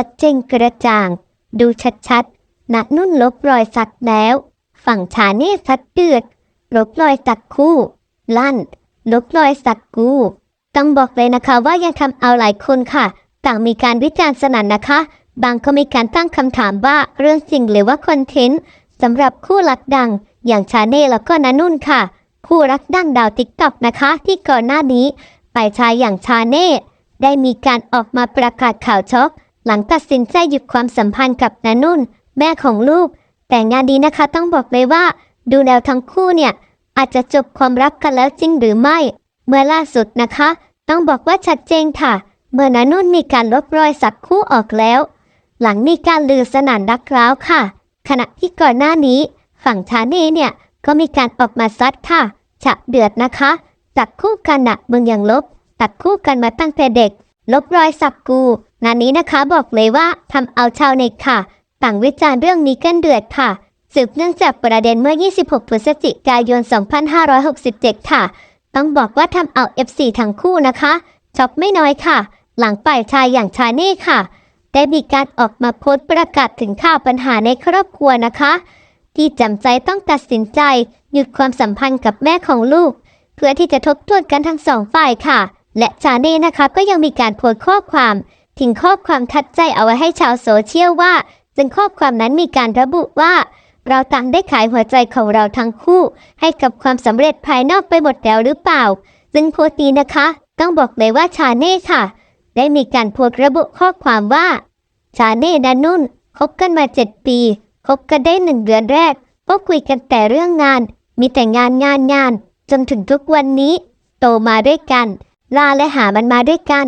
ชัดเจนกระจ่าง ดูชัดๆณนุ่นลบรอยสักแล้ว ฝั่งชาเน่สัดเดือด ลบรอยสักคู่ ลั่น ลบรอยสักกูต้องบอกเลยนะคะว่ายังทำเอาหลายคนค่ะ ต่างมีการวิจารณ์สนั่นนะคะ บางก็มีการตั้งคำถามว่าเรื่องจริงหรือว่าคอนเทนต์สำหรับคู่รักดัง อย่างชาเน่แล้วก็นานุ่นค่ะ คู่รักดังดาวติ๊กต็อกนะคะ ที่ก่อนหน้านี้ฝ่ายชายอย่างชาเน่ได้มีการออกมาประกาศข่าวช็อก หลังตัดสินใจหยุดความสัมพันธ์กับนานุ่น แม่ของลูก แต่งานดีนะคะต้องบอกเลยว่า ดูแนวทั้งคู่เนี่ย อาจจะจบความรักกันแล้วจริงหรือไม่ เมื่อล่าสุดนะคะ ต้องบอกว่าชัดเจนค่ะ เมื่อนานุ่นมีการลบรอยสักคู่ออกแล้ว หลังมีการลือสนันรักร้าวค่ะ ขณะที่ก่อนหน้านี้ ฝั่งชาเน่เนี่ยก็มีการออกมาซัดค่ะฉะเดือดนะคะตัดคู่กันอะมึงอย่างลบ ตัดคู่กันมาตั้งแต่เด็ก ลบรอยสักกู งานนี้นะคะบอกเลยว่าทำเอาชาวเน็ตค่ะ ต่างวิจารณ์เรื่องนี้กันเดือดค่ะ สืบเนื่องจากประเด็นเมื่อ 26 พฤศจิกายน 2567 ค่ะ ต้องบอกว่าทำเอา FC ทั้งคู่นะคะช็อกไม่น้อยค่ะ หลังฝ่ายชายอย่างชาเน่ค่ะ ได้มีการออกมาโพสต์ประกาศถึงข่าวปัญหาในครอบครัวนะคะ ที่จำใจต้องตัดสินใจ หยุดความสัมพันธ์กับแม่ของลูก เพื่อที่จะทบทวนกันทั้งสองฝ่ายค่ะ และชาเน่นะคะก็ยังมีการโพสต์ข้อความถึงข้อความทัดใจเอาไว้ให้ชาวโซเชียลว่าซึ่งข้อความนั้นมีการระบุว่า เราต่างได้ขายหัวใจของเราทั้งคู่ ให้กับความสำเร็จภายนอกไปหมดแล้วหรือเปล่า ซึ่งโพสต์นี้นะคะ ต้องบอกเลยว่าชาเน่ค่ะ ได้มีการโพสต์ระบุข้อความว่า ชาเน่และนุ่นคบกันมาเจ็ดปีคบกันได้หนึ่งเดือนแรกก็คุยกันแต่เรื่องงาน มีแต่งานงานงาน จนถึงทุกวันนี้ โตมาด้วยกัน ลาและหามันมาด้วยกัน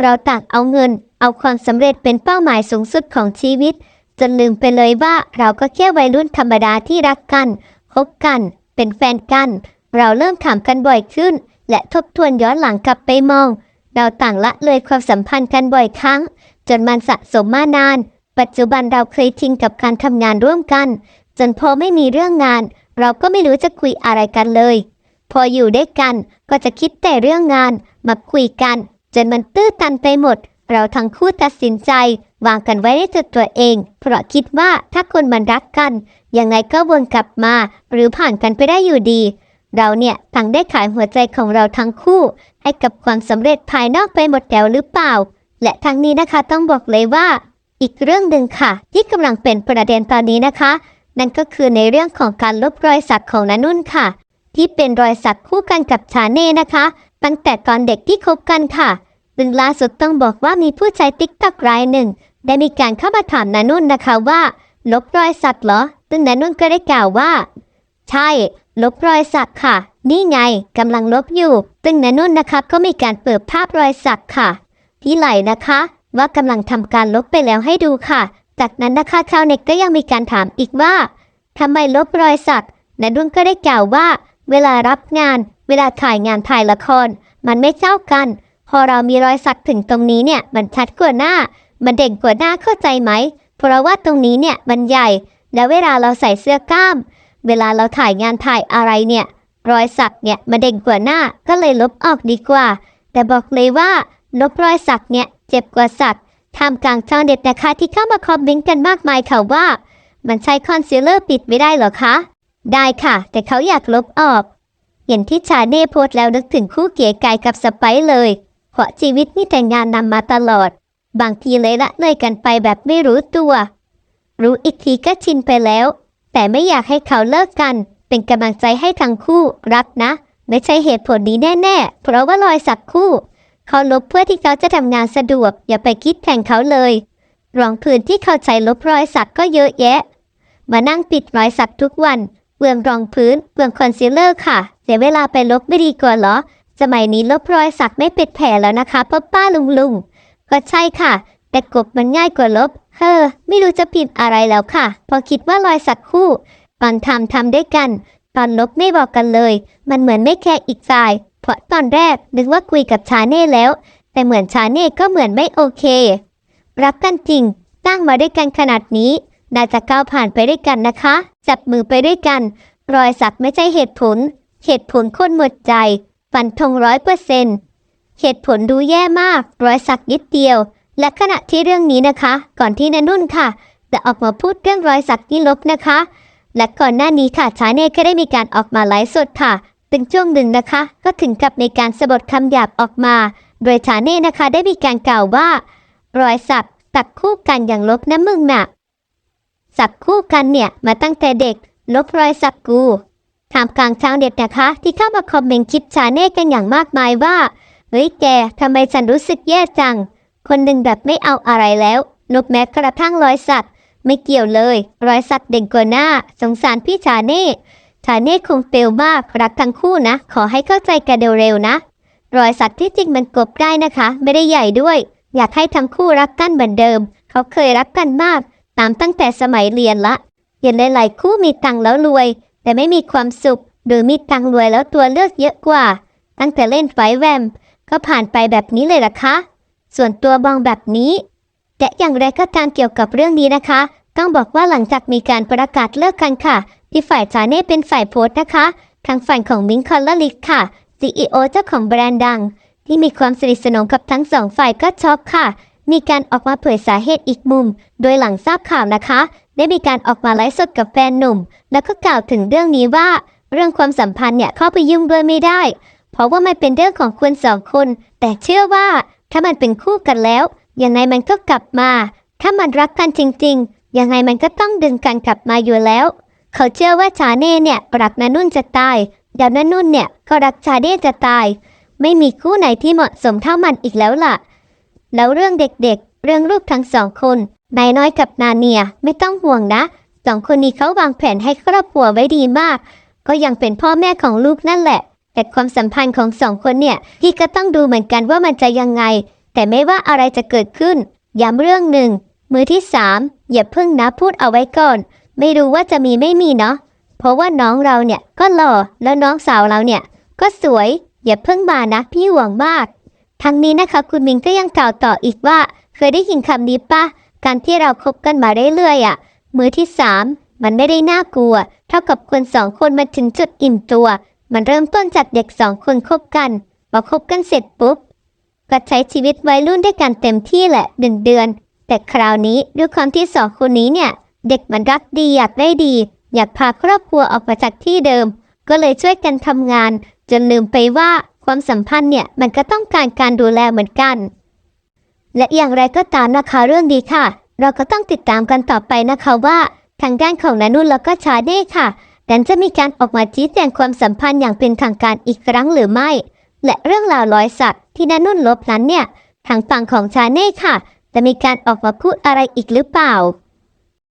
เราต่างเอาเงิน เอาความสำเร็จเป็นเป้าหมายสูงสุดของชีวิต จนลืมไปเลยว่าเราก็แค่วัยรุ่นธรรมดาที่รักกันคบกัน เป็นแฟนกัน เราเริ่มถามกันบ่อยขึ้น และทบทวนย้อนหลังกลับไปมอง เราต่างละเลยความสัมพันธ์กันบ่อยครั้ง จนมันสะสมมานาน ปัจจุบันเราเคยทิ้งกับการทำงานร่วมกัน จนพอไม่มีเรื่องงาน เราก็ไม่รู้จะคุยอะไรกันเลย พออยู่ด้วยกันก็จะคิดแต่เรื่องงานมาคุยกัน จนมันตื้อตันไปหมด เราทั้งคู่ตัดสินใจ วางกันไว้ในจุดตัวเอง เพราะคิดว่าถ้าคนมันรักกัน ยังไงก็วนกลับมา หรือผ่านกันไปได้อยู่ดี เราเนี่ยต่างได้ขายหัวใจของเราทั้งคู่ ให้กับความสำเร็จภายนอกไปหมดแล้วหรือเปล่า และทั้งนี้นะคะต้องบอกเลยว่า อีกเรื่องหนึ่งค่ะ ที่กำลังเป็นประเด็นตอนนี้นะคะ นั่นก็คือในเรื่องของการลบรอยสักของนานุ่นค่ะ ที่เป็นรอยสักคู่กันกับชาเน่นะคะ ตั้งแต่ตอนเด็กที่คบกันค่ะซึ่งล่าสุดต้องบอกว่ามีผู้ใช้ติ๊กต็อกรายหนึ่ง ได้มีการเข้ามาถามนานุ่นนะคะว่า ลบรอยสักเหรอซึ่งนานุ่นก็ได้กล่าวว่า ใช่ ลบรอยสักค่ะ นี่ไงกำลังลบอยู่ซึ่งนานุ่นนะคะก็มีการเปิดภาพรอยสักค่ะ ที่ไหล่นะคะ ว่ากำลังทำการลบไปแล้วให้ดูค่ะ จากนั้นนะคะชาวเน็ตก็ยังมีการถามอีกว่าทำไมลบรอยสักนานุ่นก็ได้กล่าวว่า เวลารับงาน เวลาถ่ายงานถ่ายละคร มันไม่เจ้ากัน พอเรามีรอยสักถึงตรงนี้เนี่ย มันชัดกว่าหน้า มันเด่นกว่าหน้าเข้าใจไหม เพราะว่าตรงนี้เนี่ยมันใหญ่ แล้วเวลาเราใส่เสื้อกล้าม เวลาเราถ่ายงานถ่ายอะไรเนี่ย รอยสักเนี่ยมันเด่นกว่าหน้า ก็เลยลบออกดีกว่า แต่บอกเลยว่า ลบรอยสักเนี่ยเจ็บกว่าสักท่ามกลางชาวเน็ตนะคะที่เข้ามาคอมเมนต์กันมากมายค่ะว่า มันใช้คอนซีลเลอร์ปิดไม่ได้หรอคะ ได้ค่ะ แต่เขาอยากลบออก เห็นที่ชาเน่โพสแล้วนึกถึงคู่เก๋ไก่กับสไปซ์เลย เพราะชีวิตมีแต่งานนำมาตลอด บางทีเลยละเลยกันไปแบบไม่รู้ตัว รู้อีกทีก็ชินไปแล้ว แต่ไม่อยากให้เขาเลิกกัน เป็นกำลังใจให้ทั้งคู่รักนะ ไม่ใช่เหตุผลนี้แน่ ๆ เพราะว่ารอยสักคู่ เขาลบเพื่อที่เขาจะทำงานสะดวก อย่าไปคิดแข่งเขาเลยรองพื้นที่เขาใช้ลบรอยสักก็เยอะแยะ มานั่งปิดรอยสักทุกวัน เปลืองรองพื้นเปลืองคอนซีลเลอร์ค่ะ เสียเวลาไปลบไม่ดีกว่าเหรอ สมัยนี้ลบรอยสักไม่ปิดแผลแล้วนะคะป้าป้าลุงลุงก็ใช่ค่ะ แต่กบมันง่ายกว่าลบ เฮ้อ ไม่รู้จะผิดอะไรแล้วค่ะ พอคิดว่ารอยสักคู่ ตอนทำทำด้วยกัน ตอนลบไม่บอกกันเลย มันเหมือนไม่แคร์อีกฝ่าย เพราะตอนแรกนึกว่าคุยกับชาเน่แล้ว แต่เหมือนชาเน่ก็เหมือนไม่โอเค รักกันจริงตั้งมาด้วยกันขนาดนี้ น่าจะก้าวผ่านไปด้วยกันนะคะ จับมือไปด้วยกัน รอยสักไม่ใช่เหตุผล เหตุผลคนหมดใจ ฟันธงร้อยเปอร์เซ็นต์เหตุผลดูแย่มาก รอยสักนิดเดียว และขณะที่เรื่องนี้นะคะ ก่อนที่นันนุ่นค่ะ จะออกมาพูดเรื่องรอยสักที่ลบนะคะ และก่อนหน้านี้ค่ะชาเน่ก็ได้มีการออกมาไลฟ์สดค่ะถึงช่วงหนึ่งนะคะ ก็ถึงกับมีการสะบัดคำหยาบออกมา โดยชาเน่นะคะได้มีการกล่าวว่ารอยสักตักคู่กันอย่างลบนะมึงน่ะ สักคู่กันเนี่ยมาตั้งแต่เด็กลบรอยสักกูถามกลางชาวเน็ตนะคะ ที่เข้ามาคอมเมนต์คลิปชาเน่กันอย่างมากมายว่าเฮ้ยแกทำไมฉันรู้สึกแย่จัง คนหนึ่งแบบไม่เอาอะไรแล้วลบแม้กระทั่งรอยสักไม่เกี่ยวเลย รอยสักเด่นกว่าหน้า สงสารพี่ชาเน่ชาเน่คงเฟลมากรักทั้งคู่นะ ขอให้เข้าใจกันเร็วๆนะ รอยสักที่จริงมันกบได้นะคะ ไม่ได้ใหญ่ด้วย อยากให้ทั้งคู่รักกันเหมือนเดิม เขาเคยรักกันมาก ตามตั้งแต่สมัยเรียนละเห็นหลายๆคู่มีตังแล้วรวย แต่ไม่มีความสุข หรือมีตังรวยแล้วตัวเลือกเยอะกว่า ตั้งแต่เล่นไฟแวม ก็ผ่านไปแบบนี้เลยล่ะคะ ส่วนตัวบองแบบนี้ แต่อย่างไรก็ตามเกี่ยวกับเรื่องนี้นะคะ ต้องบอกว่าหลังจากมีการประกาศเลิกกันค่ะ ที่ฝ่ายจาเน่เป็นฝ่ายโพสต์นะคะ ทางฝ่ายของมิงคอลลลิกค่ะ CEO เจ้าของแบรนด์ดัง ที่มีความสนิทสนมกับทั้งสองฝ่ายก็ช็อกค่ะ มีการออกมาเผยสาเหตุอีกมุม โดยหลังทราบข่าวนะคะ ได้มีการออกมาไลฟ์สดกับแฟนหนุ่ม แล้วก็กล่าวถึงเรื่องนี้ว่า เรื่องความสัมพันธ์เนี่ยเข้าไปยุ่งด้วยไม่ได้ เพราะว่ามันเป็นเรื่องของคุณสองคน แต่เชื่อว่าถ้ามันเป็นคู่กันแล้วยังไงมันก็กลับมา ถ้ามันรักกันจริงๆ ยังไงมันก็ต้องดึงกันกลับมาอยู่แล้ว เขาเชื่อว่าชาเน่เนี่ยรักนานุ่นจะตายเดี๋ยวนานุ่นเนี่ยก็รักชาเน่จะตาย ไม่มีคู่ไหนที่เหมาะสมเท่ามันอีกแล้วล่ะ แล้วเรื่องเด็กๆ เรื่องลูกทั้งสองคนนายน้อยกับนาเนียไม่ต้องห่วงนะสองคนนี้เขาวางแผนให้ครอบครัวไว้ดีมาก ก็ยังเป็นพ่อแม่ของลูกนั่นแหละ แต่ความสัมพันธ์ของสองคนเนี่ยพี่ก็ต้องดูเหมือนกันว่ามันจะยังไง แต่ไม่ว่าอะไรจะเกิดขึ้น ย้ำเรื่องหนึ่ง มือที่สามอย่าเพิ่งนะพูดเอาไว้ก่อน ไม่รู้ว่าจะมีไม่มีเนาะเพราะว่าน้องเราเนี่ยก็หล่อแล้วน้องสาวเราเนี่ย ก็สวยอย่าเพิ่งมานะพี่ห่วงมาก ทั้งนี้นะคะคุณมิงก็ยังกล่าวต่ออีกว่า เคยได้ยินคำนี้ปะการที่เราคบกันมาเรื่อยๆอะ มือที่สามมันไม่ได้น่ากลัว เท่ากับคนสองคนมาถึงจุดอิ่มตัว มันเริ่มต้นจากเด็กสองคนคบกันพอคบกันเสร็จปุ๊บก็ใช้ชีวิตวัยรุ่นด้วยกันเต็มที่แหละหนึ่งเดือน แต่คราวนี้ด้วยความที่สองคนนี้เนี่ย เด็กมันรักดีอยากได้ดี อยากพาครอบครัวออกมาจากที่เดิม ก็เลยช่วยกันทำงาน จนลืมไปว่า ความสัมพันธ์เนี่ยมันก็ต้องการการดูแลเหมือนกัน และอย่างไรก็ตามนะคะเรื่องดีค่ะ เราก็ต้องติดตามกันต่อไปนะคะว่า ทางด้านของนานุ่นแล้วก็ชาเน่ค่ะดันจะมีการออกมาชี้แจงความสัมพันธ์อย่างเป็นทางการอีกครั้งหรือไม่ และเรื่องราวร้อยสัตว์ที่นานุ่นลบนั้นเนี่ยทางฝั่งของชาเน่ค่ะ จะมีการออกมาพูดอะไรอีกหรือเปล่า